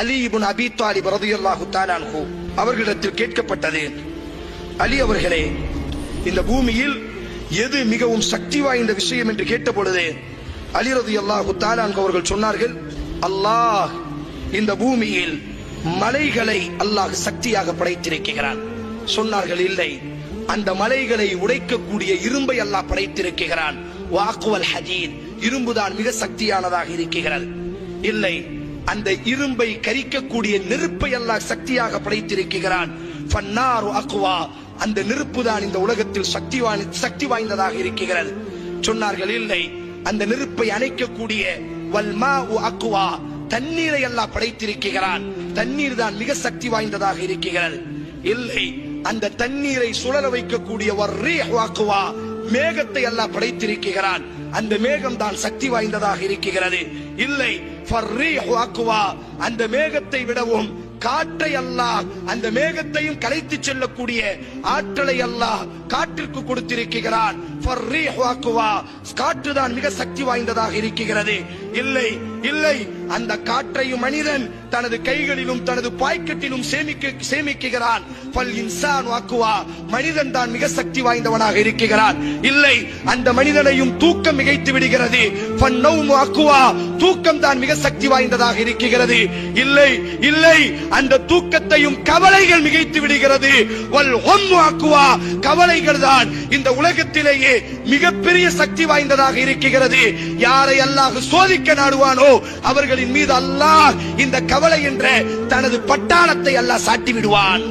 அலி அபி தாலிப் ரதியல்லாஹு தஆலா அவர்களிடத்தில் கேட்கப்பட்டது. அலி அவர்களே இந்த பூமியில் எது மிகவும் சக்தி வாய்ந்த விஷயம் என்று கேட்டபொழுது அலி ரதி அல்லாஹு அன்ஹு அவர்கள் சொன்னார்கள் அல்லாஹ் இந்த பூமியில் மலைகளை அல்லாஹ் சக்தியாக படைத்திருக்கிறான். சொன்னார்கள் இல்லை அந்த மலைகளை உடைக்கக்கூடிய இரும்பை அல்லாஹ் படைத்திருக்கிறான். வாக்குவல் ஹஜீத் இரும்புதான் மிக சக்தியானதாக இருக்கிறது. இல்லை அந்த இரும்பை கரிக்கக்கூடிய நெருப்பை அல்லாஹ் சக்தியாக படைத்திருக்கிறான். ஃபன்னாரு அக்வா. அந்த நெருப்பு தான் இந்த உலகத்தில் சக்தி சக்தி வாய்ந்ததாக இருக்கிறது. சொன்னார்கள் இல்லை. அந்த நெருப்பை அணைக்கக்கூடிய வல்மா அக்வா. தண்ணீரை எல்லாம் படைத்திருக்கிறான். தண்ணீர் தான் மிக சக்தி வாய்ந்ததாக இருக்கிறது. இல்லை. அந்த தண்ணீரை சுழல வைக்கக்கூடிய வர்ரீஹ் வாக்குவா மேகத்தை அல்லாஹ் படைத்திருக்கிறான். அந்த மேகம் தான் சக்தி வாய்ந்ததாக இருக்கிறது. இல்லை அந்த மேகத்தை விடவும் காற்றை அல்லாஹ் அந்த மேகத்தையும் கலைத்து செல்லக்கூடிய ஆற்றலை அல்லாஹ் காற்றிற்கு கொடுத்திருக்கிறான். காற்று தான் மிக சக்தி வாய்ந்ததாக இருக்கிறது. இல்லை இல்லை. அந்த காற்றையும் மனிதன் தனது கைகளிலும் தனது பாய்க்கட்டிலும் சேமிக்க சேமிக்குகிறான் பல் இன்சான் வாக்குவா? மனிதன் தான் மிக சக்தி வாய்ந்தவனாக இருக்கிறான். இல்லை அந்த மனிதனையும் தூக்கம் மிகைத்து விடுகிறது. ஃபன்னௌம் வாக்குவா? தூக்கம் தான் மிக சக்தி வாய்ந்ததாக இருக்கிறது. இல்லை இல்லை. அந்த தூக்கத்தையும் கவலைகள் மிகைத்து விடுகிறது. வல் ஹும் வாக்குவா? கவலைகள் தான் இந்த உலகத்திலேயே மிகப்பெரிய சக்தி வாய்ந்ததாக இருக்கிறது. யாரை அல்லாஹ் சோதி சோதிக்க நாடுவானோ அவர்களின் மீது அல்லாஹ் இந்த கவலை என்ற தனது பட்டாளத்தை அல்லாஹ் சாட்டி விடுவான்